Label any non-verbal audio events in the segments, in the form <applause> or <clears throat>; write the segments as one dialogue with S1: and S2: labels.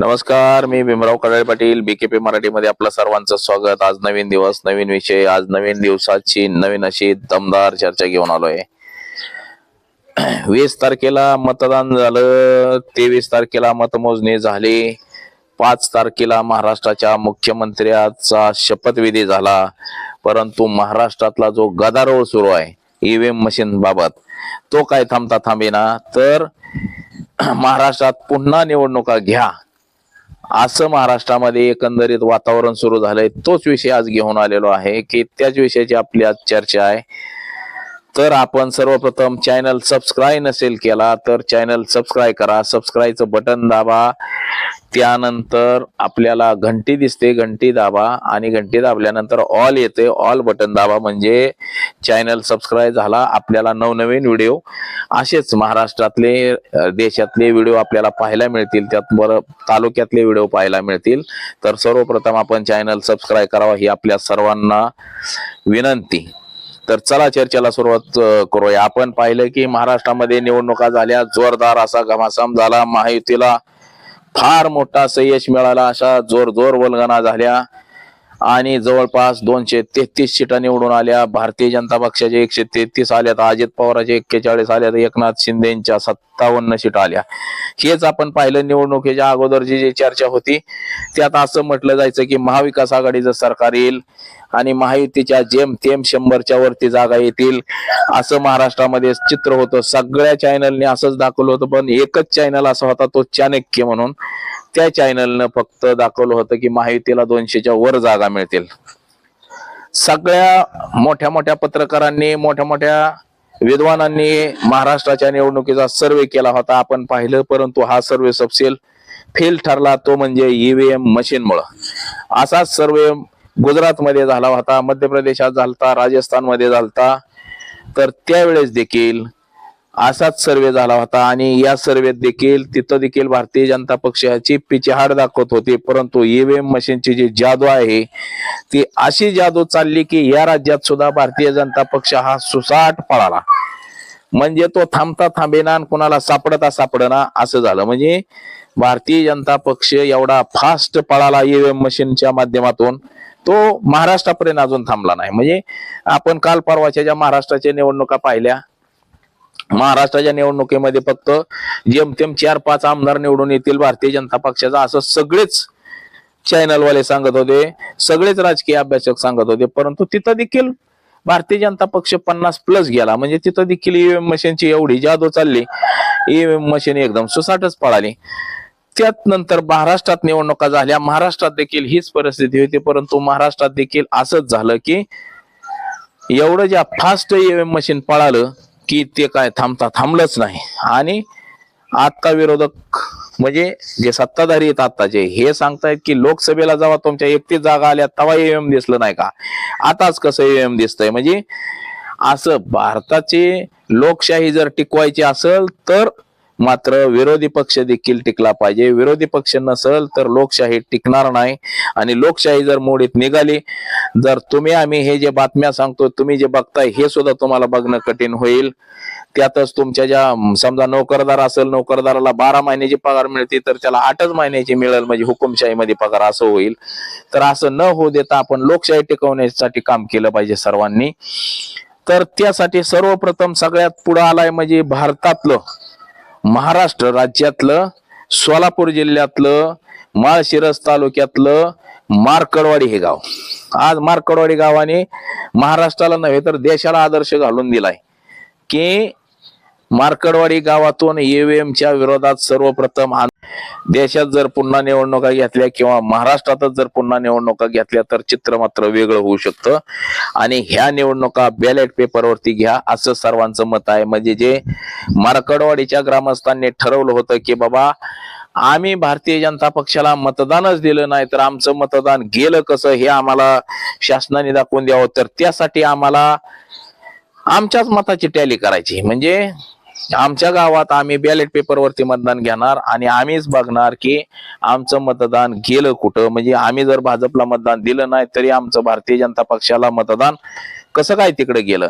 S1: नमस्कार मी भीमराव कडाळे पाटील बीकेपी मराठीमध्ये आपलं सर्वांचं स्वागत. आज नवीन दिवस नवीन विषय आज नवीन दिवसाची नवीन अशी दमदार चर्चा घेऊन आलोय. वीस तारखेला मतदान झालं तेवीस तारखेला मतमोजणी झाली पाच तारखेला महाराष्ट्राच्या मुख्यमंत्र्याचा शपथविधी झाला परंतु महाराष्ट्रातला जो गदारोळ सुरू आहे ईव्हीएम मशीन बाबत तो काय थांबता थांबेना. तर महाराष्ट्रात पुन्हा निवडणुका घ्या असं महाराष्ट्रामध्ये एकंदरीत वातावरण सुरू झालंय तोच विषय आज घेऊन आलेलो आहे की त्याच विषयाची आपली आज चर्चा आहे. तर आपण सर्वप्रथम चॅनल सबस्क्राईब नसेल केला तर चॅनल सबस्क्राईब करा. सबस्क्राईबचं बटन दाबा. त्यानंतर आपल्याला घंटी दिसते घंटी दाबा आणि घंटी दाबल्यानंतर ऑल येते. ऑल बटन दाबा म्हणजे चॅनल सबस्क्राईब झाला आपल्याला नवनवीन व्हिडिओ असेच महाराष्ट्रातले देशातले व्हिडिओ आपल्याला पाहायला मिळतील. त्यात बरं तालुक्यातले व्हिडिओ पाहायला मिळतील. तर सर्वप्रथम आपण चॅनल सबस्क्राईब करावा ही आपल्या सर्वांना विनंती. तर चला चर्चेला सुरुवात करूया. आपण पाहिलं की महाराष्ट्रामध्ये निवडणुका झाल्या जोरदार असा घमासाम झाला. महायुतीला फार मोठा सयश मिळाला अशा जोर जोर वल्गना झाल्या. आणि जवळपास दोनशे तेहतीस सीटा निवडून आल्या. भारतीय जनता पक्षाचे एकशे तेहतीस आल्यात. अजित पवाराचे एक्केचाळीस आल्यात. एकनाथ शिंदेच्या सत्तावन्न सीटा आल्या. हेच आपण पाहिलं निवडणुकीच्या अगोदरची जी चर्चा होती त्यात असं म्हटलं जायचं की महाविकास आघाडीचं सरकार येईल आणि महायुतीच्या जेम तेम शंभरच्या वरती जागा येतील असं महाराष्ट्रामध्ये चित्र होतं. सगळ्या चॅनलने असंच दाखवलं होतं पण एकच चॅनल असा होता तो चाणक्य म्हणून. त्या चॅनलनं फक्त दाखवलं होतं की महायुतीला दोनशेच्या वर जागा मिळतील. सगळ्या मोठ्या मोठ्या पत्रकारांनी मोठ्या मोठ्या विद्वानांनी महाराष्ट्राच्या निवडणुकीचा सर्वे केला होता. आपण पाहिलं परंतु हा सर्वे सपसेल फेल ठरला तो म्हणजे ईव्हीएम मशीनमुळं. असाच सर्वे गुजरातमध्ये झाला होता मध्य प्रदेशात झालता राजस्थानमध्ये झालता. तर त्यावेळेस देखील असाच सर्वे झाला होता आणि या सर्वेत देखील तिथं देखील भारतीय जनता पक्षाची पिछेहाट दाखवत होती. परंतु ईव्हीएम मशीनची जी जादू आहे ती अशी जादू चालली की या राज्यात सुद्धा भारतीय जनता पक्ष हा सुसाट पळाला. म्हणजे तो थांबता थांबेना आणि कुणाला सापडता सापडना असं झालं. म्हणजे भारतीय जनता पक्ष एवढा फास्ट पळाला ईव्हीएम मशीनच्या माध्यमातून तो महाराष्ट्रापर्यंत अजून थांबला नाही. म्हणजे आपण काल परवाच्या ज्या महाराष्ट्राच्या निवडणुका पाहिल्या महाराष्ट्राच्या निवडणुकीमध्ये फक्त जेमतेम चार पाच आमदार निवडून येतील भारतीय जनता पक्षाचा असं सगळेच चॅनलवाले सांगत होते सगळेच राजकीय अभ्यासक सांगत होते. परंतु तिथं देखील भारतीय जनता पक्ष पन्नास प्लस गेला. म्हणजे तिथं देखील ईव्हीएम मशीनची एवढी जादू चालली. ईव्हीएम मशीन एकदम सुसाटच पळाली. त्यात नंतर महाराष्ट्रात निवडणुका झाल्या. महाराष्ट्रात देखील हीच परिस्थिती होती. परंतु महाराष्ट्रात देखील असंच झालं की एवढं ज्या फास्ट ईव्हीएम मशीन पळालं की ते काय थांबता थांबलंच नाही. आणि आत्ता विरोधक म्हणजे जे सत्ताधारी आहेत आत्ताचे हे सांगतायत की लोकसभेला जेव्हा तुमच्या एकतीस जागा आल्या तेव्हा एम दिसलं नाही का? आताच कसं एम दिसतंय? म्हणजे असं भारताची लोकशाही जर टिकवायची असेल तर मात्र विरोधी पक्ष देखील टिकला पाहिजे. विरोधी पक्ष नसेल तर लोकशाही टिकणार नाही. आणि लोकशाही जर मोडीत निघाली जर तुम्ही आम्ही हे जे बातम्या सांगतो तुम्ही जे बघताय हे सुद्धा तुम्हाला बघणं कठीण होईल. त्यातच तुमच्या ज्या समजा नोकरदार असेल नोकरदाराला बारा महिन्याची पगार मिळते तर त्याला आठच महिन्याची मिळेल म्हणजे हुकुमशाहीमध्ये पगार असं होईल. तर असं न होऊ देता आपण लोकशाही टिकवण्यासाठी काम केलं पाहिजे सर्वांनी. तर त्यासाठी सर्वप्रथम सगळ्यात पुढं आलाय म्हणजे भारतातलं महाराष्ट्र राज्यातलं सोलापूर जिल्ह्यातलं माळशिरस तालुक्यातलं मार्कडवाडी हे गाव. आज मार्कडवाडी गावाने महाराष्ट्राला नव्हे तर देशाला आदर्श घालून दिलाय. की मार्कडवाडी गावातून ईव्हीएमच्या च्या विरोधात सर्वप्रथम देशात जर पुन्हा निवडणुका घेतल्या किंवा महाराष्ट्रातच जर पुन्हा निवडणुका घेतल्या तर चित्र मात्र वेगळं होऊ शकतं. आणि ह्या निवडणुका बॅलेट पेपरवरती घ्या असं सर्वांचं मत आहे. म्हणजे जे मार्कडवाडीच्या ग्रामस्थांनी ठरवलं होतं की बाबा आम्ही भारतीय जनता पक्षाला मतदानच दिलं नाही तर आमचं मतदान गेलं कसं हे आम्हाला शासनाने दाखवून द्यावं. तर त्यासाठी आम्हाला आमच्याच मताची टॅली करायची. म्हणजे आमच्या गावात आम्ही बॅलेट पेपरवरती मतदान घेणार आणि आम्हीच बघणार की आमचं मतदान गेलं कुठं? म्हणजे आम्ही जर भाजपला मतदान दिलं नाही तरी आमचं भारतीय जनता पक्षाला मतदान कसं काय तिकडे गेलं?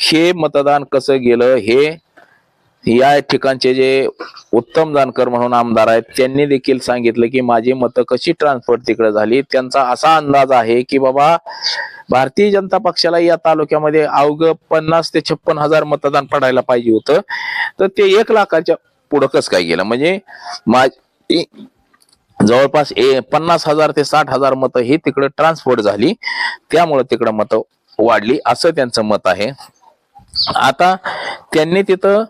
S1: हे मतदान कसं गेलं? हे या ठिकाणचे जे उत्तम जानकर म्हणून आमदार आहेत त्यांनी देखील सांगितलं की माझी मतं कशी ट्रान्सफर तिकडे झाली त्यांचा असा अंदाज आहे की बाबा भारतीय जनता पक्षाला या तालुक्यामध्ये अवघ पन्नास ते छप्पन हजार मतदान पडायला पाहिजे होतं. तर ते एक लाखाच्या पुढं कसं काय गेलं म्हणजे जवळपास ए पन्नास हजार ते साठ हजार मतं ही तिकडं ट्रान्सफर झाली. त्यामुळे तिकडं मतं वाढली असं त्यांचं मत आहे. आता त्यांनी तिथं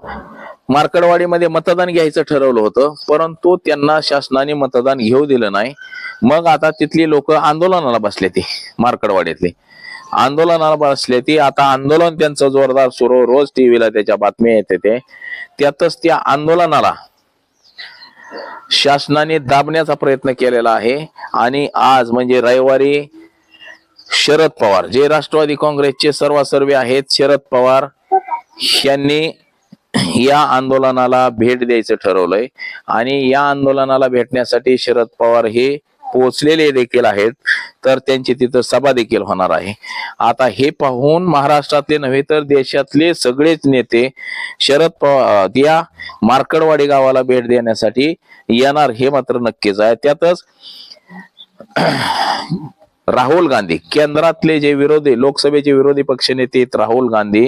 S1: मार्कडवाडीमध्ये मतदान घ्यायचं ठरवलं होतं परंतु त्यांना शासनाने मतदान घेऊ दिलं नाही. मग आता तिथली लोक आंदोलनाला बसले ती मार्कडवाडीतली आंदोलनाला बसले ती आता आंदोलन त्यांचं जोरदार सुरू रोज टीव्हीला त्याच्या बातम्या येते ते. त्यातच त्या आंदोलनाला शासनाने दाबण्याचा प्रयत्न केलेला आहे. आणि आज म्हणजे रविवारी शरद पवार. जे राष्ट्रवादी काँग्रेसचे सर्वसर्वे आहेत शरद पवार यांनी या आंदोलनाला भेट द्यायचं ठरवलंय. आणि या आंदोलनाला भेटण्यासाठी शरद पवार हे पोहोचलेले देखील आहेत. तर त्यांची तिथं सभा देखील होणार आहे. आता हे पाहून महाराष्ट्रातले नव्हे तर देशातले सगळेच नेते शरद पवार या मार्कडवाडी गावाला भेट देण्यासाठी येणार हे मात्र नक्कीच आहे. त्यातच राहुल गांधी. केंद्रातले जे विरोधी लोकसभेचे विरोधी पक्षनेते राहुल गांधी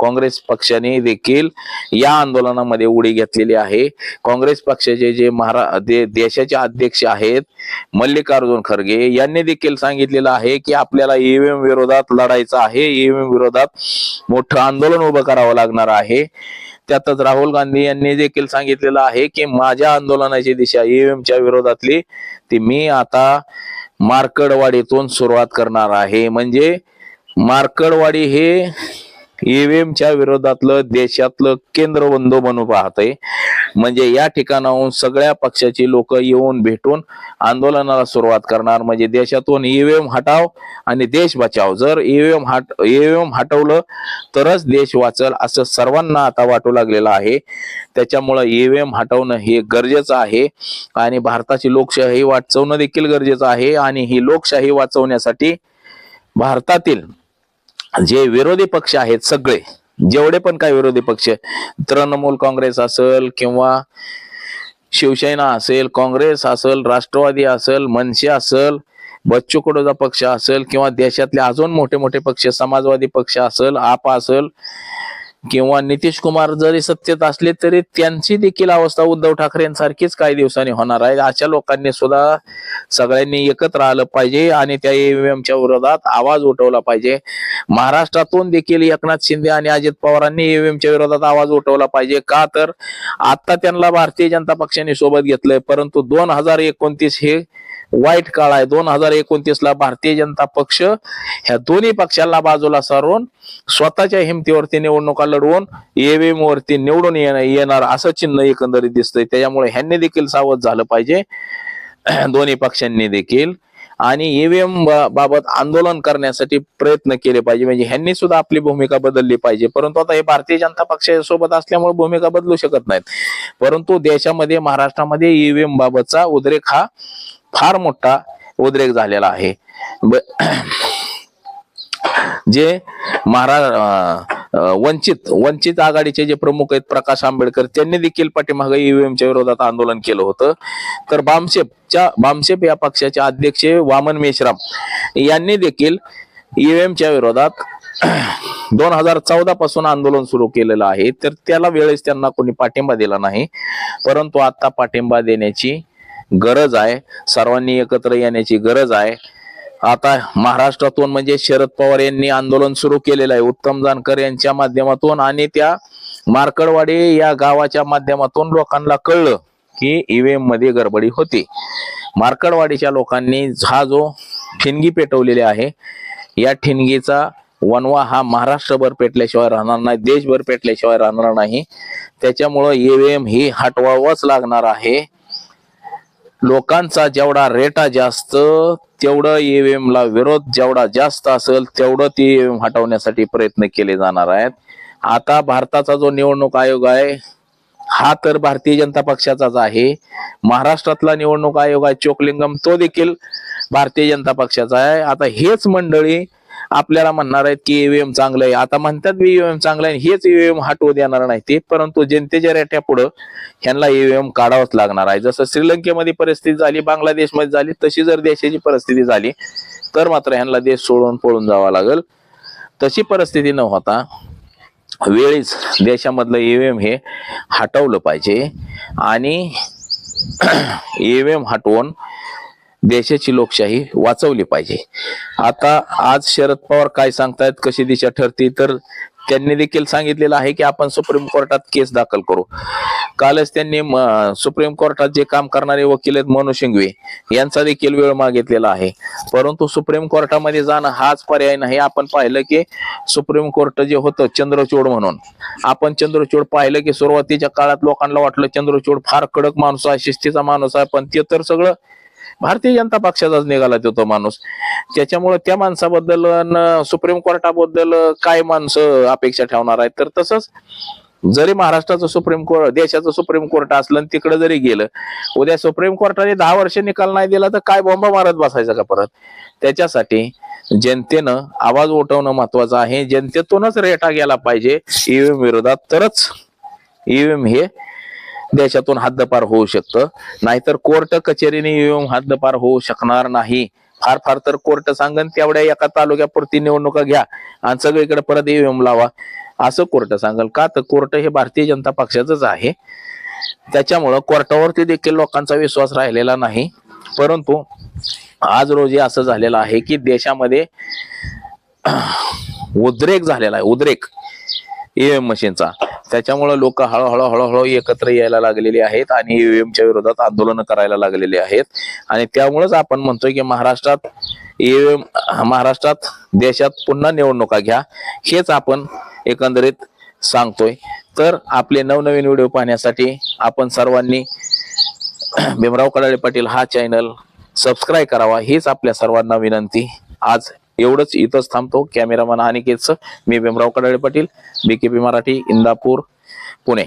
S1: काँग्रेस पक्षाने देखील या आंदोलनामध्ये उडी घेतलेली आहे. काँग्रेस पक्षाचे जे महारा दे देशाचे अध्यक्ष आहेत मल्लिकार्जुन खरगे यांनी देखील सांगितलेलं आहे की आपल्याला ईव्हीएम विरोधात लढायचं आहे. ईव्हीएम विरोधात मोठं आंदोलन उभं करावं लागणार आहे. त्यातच राहुल गांधी यांनी देखील सांगितलेलं आहे की माझ्या आंदोलनाची दिशा ईव्हीएमच्या विरोधातली. ती मी आता मार्कडवाडीतून सुरुवात करणार आहे. म्हणजे मार्कडवाडी हे ईव्हीएमच्या विरोधातलं देशातलं केंद्रबंधू म्हणून पाहतंय. म्हणजे या ठिकाणाहून सगळ्या पक्षाची लोक येऊन भेटून आंदोलनाला सुरुवात करणार. म्हणजे देशातून ईव्हीएम हटाव आणि देश बचाव. जर ईव्हीएम हट ईव्हीएम हटवलं तरच देश वाचल असं सर्वांना आता वाटू लागलेलं आहे. त्याच्यामुळं ईव्हीएम हटवणं हे गरजेचं आहे. आणि भारताची लोकशाही वाचवणं देखील गरजेचं आहे. आणि ही लोकशाही वाचवण्यासाठी भारतातील जे विरोधी पक्ष आहेत सगळे जेवढे पण काही विरोधी पक्ष तृणमूल काँग्रेस असेल किंवा शिवसेना असेल काँग्रेस असेल राष्ट्रवादी असेल मनसे असेल बच्चू कडूचा पक्ष असेल किंवा देशातले अजून मोठे मोठे पक्ष समाजवादी पक्ष असेल आप असेल किंवा नितीश कुमार जरी सत्तेत असले तरी त्यांची देखील अवस्था उद्धव ठाकरेंसारखीच काही दिवसांनी होणार आहे. अशा लोकांनी सुद्धा सगळ्यांनी एकत्र आलं पाहिजे आणि त्या ईव्हीएमच्या विरोधात आवाज उठवला पाहिजे. महाराष्ट्रातून देखील एकनाथ शिंदे आणि अजित पवारांनी ईव्हीएमच्या विरोधात आवाज उठवला पाहिजे. का तर आता त्यांना भारतीय जनता पक्षाने सोबत घेतलंय. परंतु दोन हजार एकोणतीस हे वाईट काळ आहे. दोन हजार एकोणतीस ला भारतीय जनता पक्ष ह्या दोन्ही पक्षाला बाजूला सारून स्वतःच्या हिमतीवरती निवडणुका लढवून ईव्हीएम वरती निवडून येणार येणार असं चिन्ह एकंदरीत दिसतंय. त्याच्यामुळे ह्यांनी देखील सावध झालं पाहिजे. <clears throat> दोन्ही पक्षांनी देखील. आणि ईव्हीएम बाबत आंदोलन करण्यासाठी प्रयत्न केले पाहिजे. म्हणजे ह्यांनी सुद्धा आपली भूमिका बदलली पाहिजे. परंतु आता हे भारतीय जनता पक्षासोबत असल्यामुळे भूमिका बदलू शकत नाहीत. परंतु देशामध्ये महाराष्ट्रामध्ये ईव्हीएम बाबतचा उद्रेक हा फार मोठा उद्रेक झालेला आहे. जे महारा वंचित वंचित आघाडीचे जे प्रमुख आहेत प्रकाश आंबेडकर त्यांनी देखील पाठीमागे ईव्हीएमच्या विरोधात आंदोलन केलं होतं. तर बामसेपच्या बामसेप या पक्षाचे अध्यक्ष वामन मेश्राम यांनी देखील ईव्हीएमच्या विरोधात दोन हजार चौदा पासून आंदोलन सुरू केलेलं आहे. तर त्याला वेळेस त्यांना कोणी पाठिंबा दिला नाही. परंतु आता पाठिंबा देण्याची गरज आहे. सर्वांनी एकत्र येण्याची गरज आहे. आता महाराष्ट्रातून म्हणजे शरद पवार यांनी आंदोलन सुरू केलेलं आहे. उत्तम जानकर यांच्या माध्यमातून आणि त्या मार्कडवाडी या गावाच्या माध्यमातून लोकांना कळलं की ईव्हीएममध्ये गडबडी होती. मार्कडवाडीच्या लोकांनी हा जो ठिणगी पेटवलेली आहे या ठिणगीचा वनवा हा महाराष्ट्रभर पेटल्याशिवाय राहणार नाही देशभर पेटल्याशिवाय राहणार नाही. त्याच्यामुळं ईव्हीएम ही हटवावंच लागणार आहे. लोकांचा जेवढा रेटा जास्त तेवढं ईव्हीएम ला विरोध जेवढा जास्त असेल तेवढं ती ईव्हीएम हटवण्यासाठी प्रयत्न केले जाणार आहेत. आता भारताचा जो निवडणूक आयोग आहे हा तर भारतीय जनता पक्षाचाच आहे. महाराष्ट्रातला निवडणूक आयोग आहे चोकलिंगम तो देखील भारतीय जनता पक्षाचा आहे. आता हेच मंडळी आपल्याला म्हणणार आहेत की ईव्हीएम चांगलं आहे. आता म्हणतात ईव्हीएम चांगलं आहे. हेच ईव्हीएम हटवू देणार नाही ते. परंतु जनतेच्या रेट्या पुढं ह्यांना ईव्हीएम काढावंच लागणार आहे. जसं श्रीलंकेमध्ये परिस्थिती झाली बांगलादेशमध्ये झाली तशी जर देशाची परिस्थिती झाली तर मात्र ह्यांना देश सोडून पळून जावं लागेल. तशी परिस्थिती न होता वेळीच देशामधलं ईव्हीएम हे हटवलं पाहिजे. आणि <clears throat> ईव्हीएम हटवून देशाची लोकशाही वाचवली पाहिजे. आता आज शरद पवार काय सांगतायत कशी दिशा ठरती तर त्यांनी देखील सांगितलेलं आहे की आपण सुप्रीम कोर्टात केस दाखल करू. कालच त्यांनी सुप्रीम कोर्टात जे काम करणारे वकील आहेत मनु शिंगवे यांचा देखील वेळ मागितलेला आहे. परंतु सुप्रीम कोर्टामध्ये जाणं हाच पर्याय नाही. आपण पाहिलं की सुप्रीम कोर्ट जे होतं चंद्रचूड म्हणून. आपण चंद्रचूड पाहिलं की सुरुवातीच्या काळात लोकांना वाटलं चंद्रचूड फार कडक माणूस आहे शिस्तीचा माणूस आहे पण ते तर सगळं भारतीय जनता पक्षाचाच निघाला तो माणूस. त्याच्यामुळे त्या माणसाबद्दल सुप्रीम कोर्टाबद्दल काय माणसं अपेक्षा ठेवणार आहेत? तर तसंच जरी महाराष्ट्राचं सुप्रीम कोर्ट देशाचं सुप्रीम कोर्ट असलं आणि तिकडे जरी गेलं उद्या सुप्रीम कोर्टाने दहा वर्ष निकाल नाही दिला तर काय बॉम्ब मारत बसायचं का परत? त्याच्यासाठी जनतेनं आवाज उठवणं महत्वाचं आहे. जनतेतूनच रेटा गेला पाहिजे. ईव्हीएम विरोधात तरच. ईव्हीएम हे देशातून हद्दपार होऊ शकतं. नाहीतर कोर्ट कचेरीने येऊन हद्दपार होऊ शकणार नाही. फार फार तर कोर्ट सांगन तेवढ्या एका तालुक्यापुरती निवडणुका घ्या आणि सगळीकडे परत ईव्हीएम लावा. असं कोर्ट सांगल. का तर कोर्ट हे भारतीय जनता पक्षाचंच आहे. त्याच्यामुळं कोर्टावरती देखील लोकांचा विश्वास राहिलेला नाही. परंतु आज रोजी असं झालेलं आहे की देशामध्ये उद्रेक झालेला आहे. उद्रेक. ईव्हीएम मशीनचा त्याच्यामुळे लोक हळूहळू हळूहळू एकत्र यायला लागलेली आहेत आणि ईव्हीएमच्या विरोधात आंदोलन करायला लागलेली आहेत. आणि त्यामुळेच आपण म्हणतोय की महाराष्ट्रात ईव्हीएम महाराष्ट्रात देशात पुन्हा निवडणुका घ्या. हेच आपण एकंदरीत सांगतोय. तर आपले नवनवीन व्हिडिओ पाहण्यासाठी आपण सर्वांनी भीमराव कडाळे पाटील हा चॅनल सबस्क्राईब करावा. हीच आपल्या सर्वांना विनंती. आज एवढंच इथंच थांबतो. कॅमेरामॅन अनिकेतचं मी भीमराव कडाळे पाटील बीकेपी मराठी इंदापूर पुणे.